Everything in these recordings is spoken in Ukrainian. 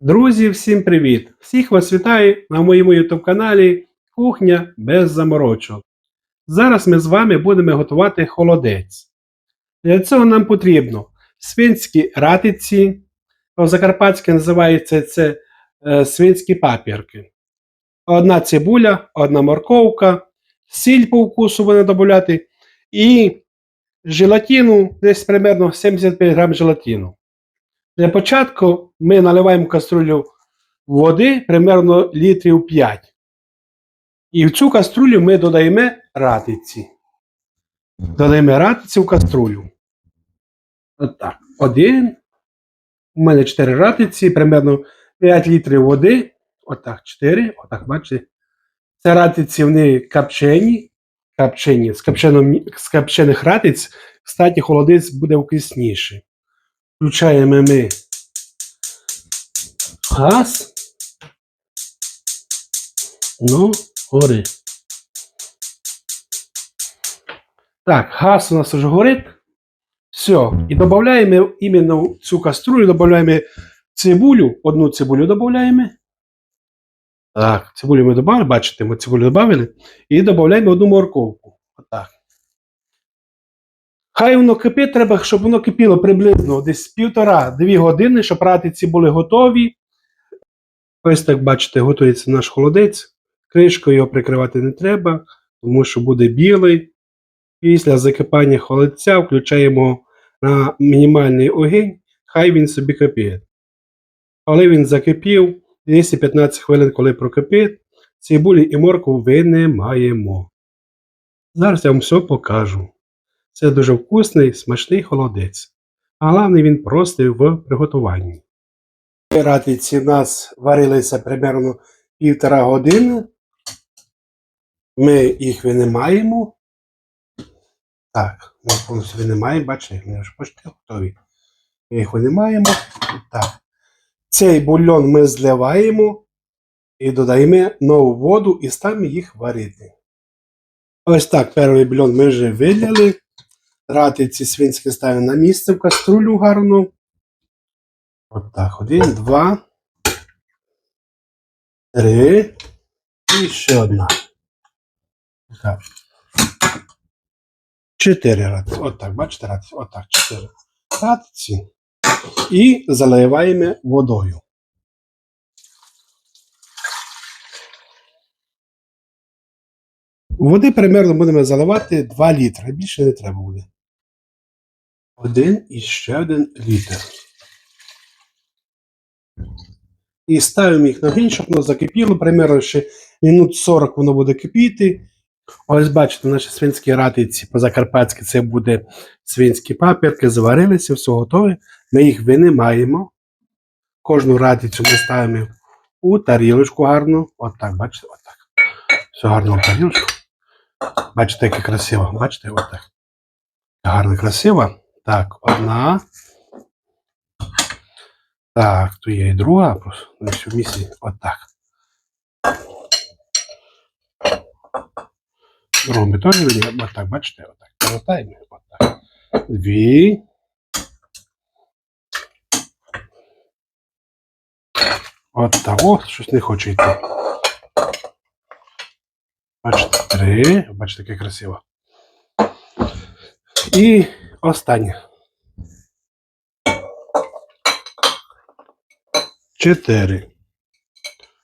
Друзі, всім привіт! Всіх вас вітаю на моєму YouTube каналі Кухня без заморочок. Зараз ми з вами будемо готувати холодець. Для цього нам потрібно свинські ратиці, по-закарпатськи називається це е, свинські папірки. Одна цибуля, одна морковка, сіль по вкусу буде додати і желатину, десь приблизно 75 грам желатину. Для початку ми наливаємо каструлю води примерно літрів 5. І в цю каструлю ми додаємо ратиці. Додаємо ратиці в каструлю. От так. Один. У мене 4 ратиці, примерно 5 літрів води. Отак, 4. Отак, бачите. Це ратиці вони капчені. Капчені. З, капчених ратиць, кстати, холодець буде вкусніший. Включаємо ми газ. Ну, гори. Так, газ у нас вже горить. Все. І додаємо іменно цю каструлю, додаємо цибулю, одну цибулю додаємо. Так, цибулю ми додали, бачите, ми цибулю додали. І додаємо одну морковку. Отак. Хай воно кипить, треба, щоб воно кипіло приблизно десь півтора-дві години, щоб ратиці були готові. Ось так бачите, готується наш холодець. Кришкою його прикривати не треба, тому що буде білий. Після закипання холодця включаємо на мінімальний огонь, хай він собі кипить. Коли він закипів, 215 хвилин, коли прокипить, цибулі і моркву винімаємо. Зараз я вам все покажу. Це дуже вкусний, смачний холодець. А головне, він простий в приготуванні. Ратиці в нас варилися приблизно півтора години. Ми їх винімаємо. Так, ми повністю винімаємо, бачите, вони вже почти готові. Ми їх винімаємо. Так. Цей бульон ми зливаємо і додаємо нову воду і ставимо їх варити. Ось так, перший бульон ми вже виляли. Ратиці свинські ставимо на місце в каструлю гарно. От так, один, два, три. І ще одна. Так. Чотири ратиці. От так, бачите, ратиці? От так, чотири ратиці. І заливаємо водою. Води примерно будемо заливати 2 літри. Більше не треба буде. Один і ще один літр. І ставимо їх на огонь, щоб воно закипіло. Примерно ще минут 40 воно буде кипіти. Ось бачите, наші свинські ратиці по-закарпатськи це буде свинські папірки, зварилися, все готове. Ми їх винімаємо. Кожну ратицю ми ставимо у тарілочку гарну. Отак, бачите, отак. Все гарно в тарілочку. Бачите, яке красиво. Бачите, отак. Гарно, красиво. Так, одна. Так, то є і друга, просто на всю місці. Отак. Другу ми теж виділи. Отак, бачите, отак. Повертаємо. Отак. Дві. От так. О, щось не хоче йти. Бачите, три. Бачите, яке красиво. І останнє. Чотири.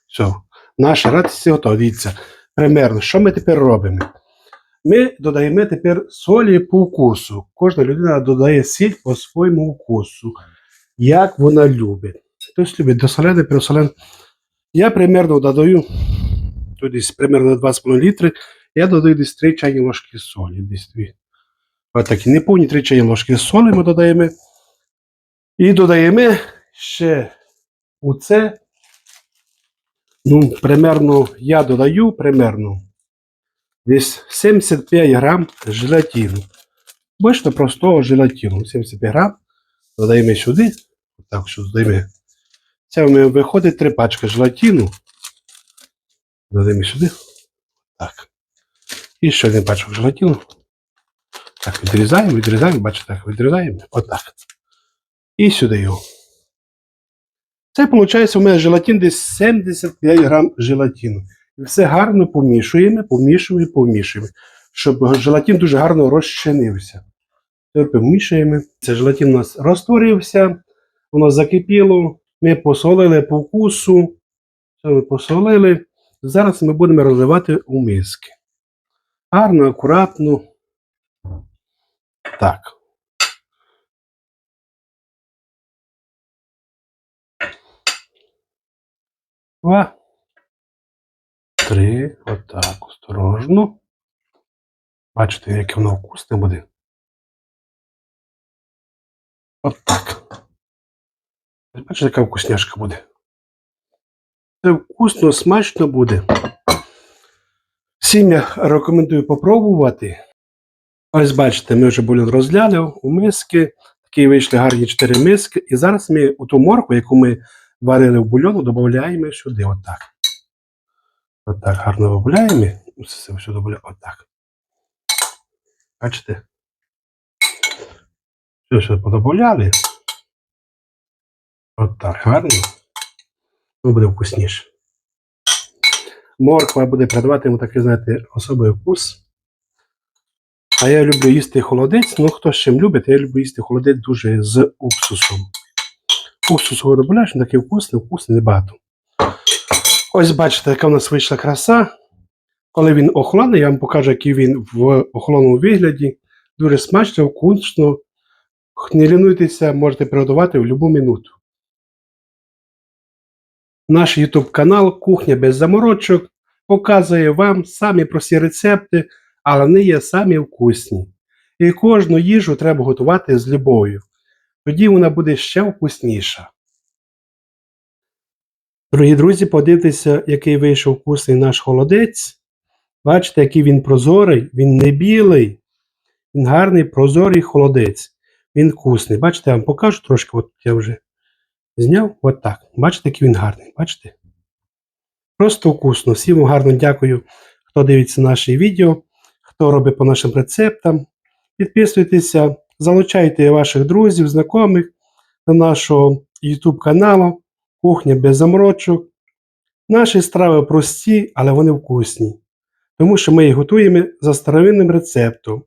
Все. Наша радість готова. Дивіться. Примерно, що ми тепер робимо? Ми додаємо тепер солі по вкусу. Кожна людина додає сіль по своєму вкусу, як вона любить. Хтось любить досолене, пересолене. Я примерно додаю, тут десь примерно 2,5 літри, я додаю десь 3 чайні ложки солі. Десь дві. Отакі неповні 3 чайні ложки солі ми додаємо. І додаємо ще у це, ну, примерно, я додаю примерно десь 75 грам желатину. Обично простого желатину. 75 грам. Додаємо сюди. Так, що додаємо. Це у мене виходить три пачки желатину. Додаємо сюди. Так. І ще один пачок желатину. Так, відрізаємо, відрізаємо, бачите, так, відрізаємо. Отак. І сюди його. Це виходить у мене желатин десь 75 грам желатину. І все гарно помішуємо, помішуємо, помішуємо, щоб желатин дуже гарно розчинився. Тепер помішуємо. Це желатин у нас розтворився, воно закипіло, ми посолили по вкусу. Все ми посолили. Зараз ми будемо розливати у миски. Гарно, акуратно. Так. Два. Три. Отак. Осторожно. Бачите, яке воно вкусне буде. Отак. Бачите, яка вкусняшка буде. Це вкусно, смачно буде. Всім я рекомендую попробувати. Ось бачите, ми вже бульон розгляли у миски. Такі вийшли гарні 4 миски. І зараз ми у ту морку, яку ми варили в бульйону, додаємо сюди. Отак. Отак гарно вибавляємо. Все сюди додаємо. Отак. Бачите? Все сюди подобавляли. Отак гарно. Ну, буде вкусніше. Морква буде придавати йому такий, знаєте, особливий вкус. А я люблю їсти холодець. Ну, хто з чим любить, я люблю їсти холодець дуже з уксусом. Уксус його додаєш, він такий вкусний, вкусний, небагато. Ось бачите, яка в нас вийшла краса. Коли він охолоне, я вам покажу, який він в охолоному вигляді. Дуже смачно, вкусно. Не лінуйтеся, можете приготувати в будь-яку минуту. Наш YouTube канал Кухня без заморочок показує вам самі прості рецепти, але вони є самі вкусні. І кожну їжу треба готувати з любов'ю. Тоді вона буде ще вкусніша. Дорогі друзі, подивіться, який вийшов вкусний наш холодець. Бачите, який він прозорий, він не білий, він гарний прозорий холодець. Він вкусний. Бачите, я вам покажу трошки, от я вже зняв. От так. Бачите, який він гарний. Бачите? Просто вкусно. Всім гарно дякую, хто дивиться наші відео, хто робить по нашим рецептам. Підписуйтеся, залучайте ваших друзів, знайомих до нашого YouTube каналу Кухня без заморочок. Наші страви прості, але вони вкусні. Тому що ми їх готуємо за старовинним рецептом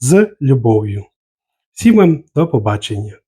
з любов'ю. Всім вам до побачення!